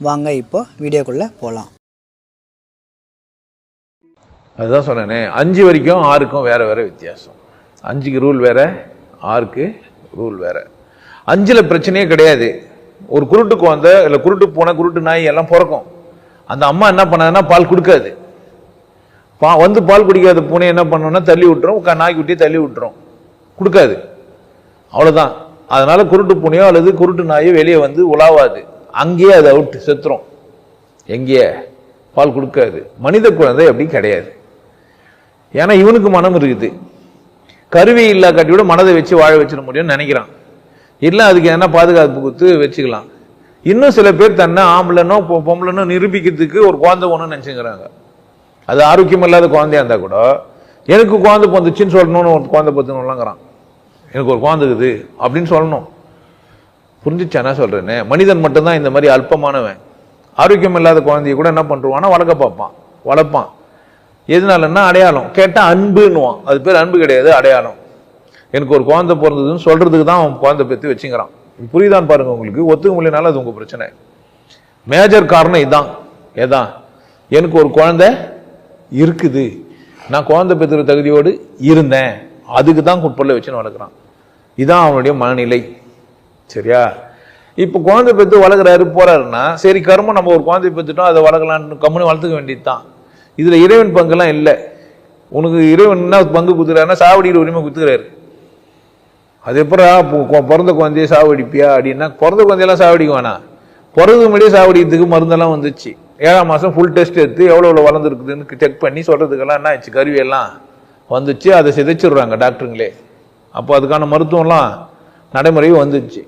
வாங்க இப்போ வீடியோக்குள்ளே போகலாம் அதுதான் சொன்னேனே அஞ்சு வரைக்கும் ஆறுக்கும் வேறு வேறு வித்தியாசம். அஞ்சுக்கு ரூல் வேற ஆறுக்கு ரூல் வேற. அஞ்சில் பிரச்சனையே கிடையாது. ஒரு குருட்டு குழந்தை இல்லை குருட்டு பூனை குருட்டு நாய் எல்லாம் பிறக்கும். அந்த அம்மா என்ன பண்ணாதுன்னா பால் கொடுக்காது. பா வந்து பால் குடிக்காத பூனை என்ன பண்ணோம்னா தள்ளி விட்டுரும் க- நாய்க்குட்டியை தள்ளி விட்டுரும். கொடுக்காது. அவ்வளோதான் அதனால குருட்டு பூனையோ அல்லது குருட்டு நாயோ வெளியே வந்து உலாவாது. அங்கேயே அது அவுட் செத்துரும். எங்கேயே? பால் கொடுக்காது. மனித குழந்தை அப்படி கிடையாது. ஏன்னா இவனுக்கு மனம் இருக்குது. கருவி இல்லா கட்டியோட மனதை வச்சு வாழ வச்சிட முடியும்னு நினைக்கிறான். இல்லை அதுக்கு என்ன பாதுகாப்பு கொடுத்து வச்சுக்கலாம். இன்னும் சில பேர் தன்னை ஆம்பளைனோ பொம்பளைனோ நிரூபிக்கிறதுக்கு ஒரு குழந்தை ஒன்று நினச்சிக்கிறாங்க. அது ஆரோக்கியம் இல்லாத குழந்தையா இருந்தால் கூட எனக்கு குழந்தை பிறந்துச்சுன்னு சொல்லணும்னு ஒரு குழந்தை பத்துணும்லாங்கிறான் எனக்கு ஒரு குழந்தை இருக்குது அப்படின்னு சொல்லணும். புரிஞ்சிச்சா என்ன சொல்றேன்னு மனிதன் மட்டும்தான் இந்த மாதிரி அல்பமானவன். ஆரோக்கியம் இல்லாத குழந்தைய கூட என்ன பண்ணுவான்னா வளர்க்க பார்ப்பான். வளர்ப்பான். எதனாலன்னா அடையாளம். கேட்டால் அன்புன்னுவான். அது பேர் அன்பு கிடையாது அடையாளம். எனக்கு ஒரு குழந்தை பிறந்ததுன்னு சொல்கிறதுக்கு தான் அவன் குழந்தை பெற்று வச்சுங்கிறான். புரியுதான்னு பாருங்க உங்களுக்கு. ஒத்துக்க முடியலனால அது உங்கள் பிரச்சனை. மேஜர் காரணம் இதான். ஏதான் எனக்கு ஒரு குழந்தை இருக்குது. நான் குழந்தை பெற்றுற தகுதியோடு இருந்தேன். அதுக்கு தான் குட்பல்ல வச்சுன்னு வளர்க்குறான். இதுதான் அவனுடைய மனநிலை. சரியா? இப்போ குழந்தை பெற்று வளர்க்குறாரு போறாருன்னா சரி கர்மம் நம்ம ஒரு குழந்தை பெற்றுட்டோம் அதை வளர்க்கலான்னு கம்முன்னு வளர்த்துக்க வேண்டியது தான் இதில் இறைவன் பங்குலாம் இல்லை. உனக்கு இறைவன் என்ன பங்கு குத்துறாருன்னா சாவடியில் உரிமை குத்துக்கிறாரு அது எப்படா பிறந்த குழந்தைய சாவடிப்பியா அப்படின்னா பிறந்த குழந்தையெல்லாம் சாவடிக்க வேணாம். பிறகு முன்னாடியே சாவடிக்கிறதுக்கு மருந்தெல்லாம் வந்துச்சு. ஏழாம் மாதம் ஃபுல் டெஸ்ட் எடுத்து எவ்வளோ எவ்வளோ வளர்ந்துருக்குதுன்னு செக் பண்ணி சொல்கிறதுக்கெல்லாம் என்ன ஆச்சு? கருவியெல்லாம் வந்துச்சு. அதை சிதைச்சிடுறாங்க டாக்டருங்களே அப்போ அதுக்கான மருத்துவம்லாம் நடைமுறையும் வந்துச்சு.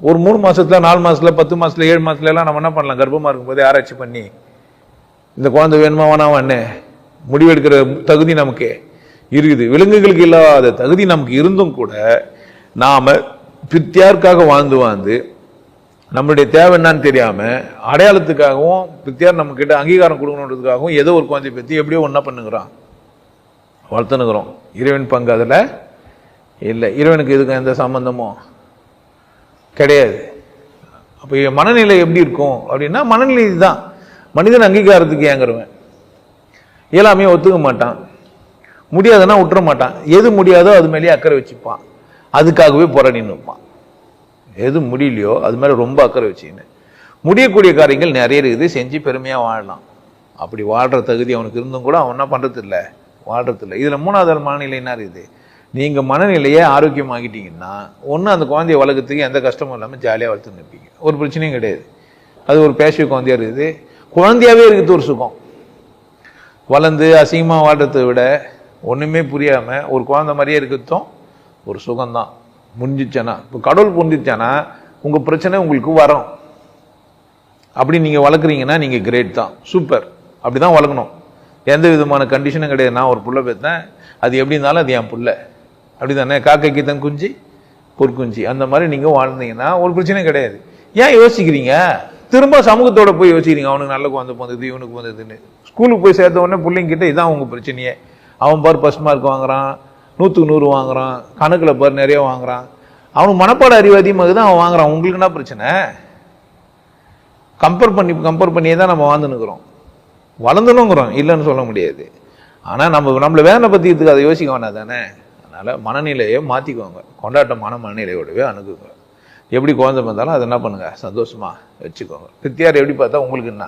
ஒரு மூணு மாசத்துல நாலு மாசத்துல பத்து மாசத்துல ஏழு மாசத்துல எல்லாம் நம்ம என்ன பண்ணலாம்? கர்ப்பமா இருக்கும்போதே ஆராய்ச்சி பண்ணி இந்த குழந்தை வேணுமா வேணாமான்னு முடிவெடுக்கிற தகுதி நமக்கு இருக்குது. விலங்குகளுக்கு இல்லாத தகுதி நமக்கு இருந்தும் கூட நாம பித்தியாருக்காக வாழ்ந்து வாழ்ந்து நம்மளுடைய தேவை என்னன்னு தெரியாம அடையாளத்துக்காகவும் பித்தியார் நம்ம கிட்ட அங்கீகாரம் கொடுக்கணுன்றதுக்காகவும் ஏதோ ஒரு குழந்தைய பத்தி எப்படியோ ஒன்றா பண்ணுங்கிறான் வளர்த்துனுக்குறோம் இறைவன் பங்கு அதில் இல்லை. இறைவனுக்கு இதுக்கு எந்த சம்பந்தமும்? கிடையாது. அப்போ என் மனநிலை எப்படி இருக்கும்? அப்படின்னா மனநிலை இதுதான். மனிதன் அங்கீகாரத்துக்கு ஏங்குறவன். எல்லாமே ஒத்துக்க மாட்டான். முடியாதுன்னா விட்டுற மாட்டான். எது முடியாதோ அது மேலேயே அக்கறை வச்சுப்பான். அதுக்காகவே போராடி நிற்பான் எது முடியலையோ அது மேலே ரொம்ப அக்கறை வச்சுக்கின்னு. முடியக்கூடிய காரியங்கள் நிறைய இருக்குது. செஞ்சு பெருமையாக வாழலாம். அப்படி வாழ்கிற தகுதி அவனுக்கு இருந்தும் கூட அவன் என்ன பண்ணுறது இல்லை இல்லை இதில் மூணாவது மனநிலை என்ன இருக்குது. நீங்கள் மனநிலையை ஆரோக்கியமாகிட்டீங்கன்னா ஒன்று அந்த குழந்தைய வளர்க்கறதுக்கு எந்த கஷ்டமும் இல்லாமல் ஜாலியாக வளர்த்து நிற்பீங்க ஒரு பிரச்சனையும் கிடையாது. அது ஒரு பேசிய குழந்தையாக இருக்குது. குழந்தையாகவே இருக்குது ஒரு சுகம். வளர்ந்து அசிங்கமாக வாழ்கிறத விட ஒன்றுமே புரியாமல் ஒரு குழந்தை மாதிரியே இருக்கிறதும் ஒரு சுகம்தான். முடிஞ்சிச்சானா இப்போ கடவுள் புரிஞ்சிச்சானா உங்கள் பிரச்சனை உங்களுக்கு வரும். அப்படி நீங்கள் வளர்க்குறீங்கன்னா நீங்கள் கிரேட் தான். சூப்பர் அப்படி தான் வளர்க்கணும். எந்த விதமான கண்டிஷனும் கிடையாது நான் ஒரு புள்ள பேத்தேன் அது எப்படி இருந்தாலும் அது என் புள்ள. அப்படி தானே காக்கைக்கு தன் குஞ்சு பொற்குஞ்சு அந்த மாதிரி நீங்கள் வாழ்ந்தீங்கன்னா ஒரு பிரச்சனையும் கிடையாது. ஏன் யோசிக்கிறீங்க? திரும்ப சமூகத்தோட போய் யோசிக்கிறீங்க அவனுக்கு நல்ல குழந்தை போந்தது இவனுக்கு வந்ததுன்னு ஸ்கூலுக்கு போய் சேர்த்த உடனே பிள்ளைங்க கிட்ட இதான் உங்க பிரச்சனையே. அவன் பார் ஃபஸ்ட் மார்க் வாங்குறான் நூற்றுக்கு நூறு வாங்குறான் கணக்கில் பார் நிறைய வாங்குறான். அவனுக்கு மனப்பாட அறிவு அதிகமாக தான் அவன் வாங்குறான். உங்களுக்கு என்ன பிரச்சனை? கம்பேர் பண்ணி கம்பேர் பண்ணியே தான் நம்ம வாழ்ந்துன்னுக்குறோம். வளர்ந்துனுங்கிறோம் இல்லைன்னு சொல்ல முடியாது. ஆனால் நம்ம நம்மளை வேதனை பற்றி அதை யோசிக்க வேணாம் தானே? அதனால் மனநிலையை மாற்றிக்கோங்க கொண்டாட்டமான மனநிலையோடவே அணுகுங்க. எப்படி குழந்தை பிறந்தாலும் அதை என்ன பண்ணுங்கள் சந்தோஷமாக வச்சுக்கோங்க. பித்தியார் எப்படி பார்த்தா உங்களுக்கு என்ன?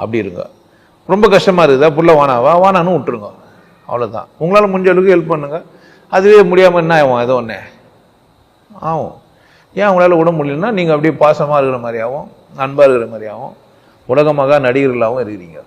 அப்படி இருங்க. ரொம்ப கஷ்டமாக இருக்குதா? புள்ள வானாவா வானான்னு விட்டுருங்க. அவ்வளோதான் உங்களால் முடிஞ்ச அளவுக்கு ஹெல்ப் பண்ணுங்க. அதுவே முடியாமல் என்ன ஆகும்? ஏதோ ஒன்று ஆகும். ஏன் உங்களால் விட முடியலன்னா நீங்கள் அப்படியே பாசமாக இருக்கிற மாதிரியாகவும் அன்பாக இருக்கிற மாதிரியாகவும் உலகமாக நடிகர்களாகவும் இருக்கிறீங்க.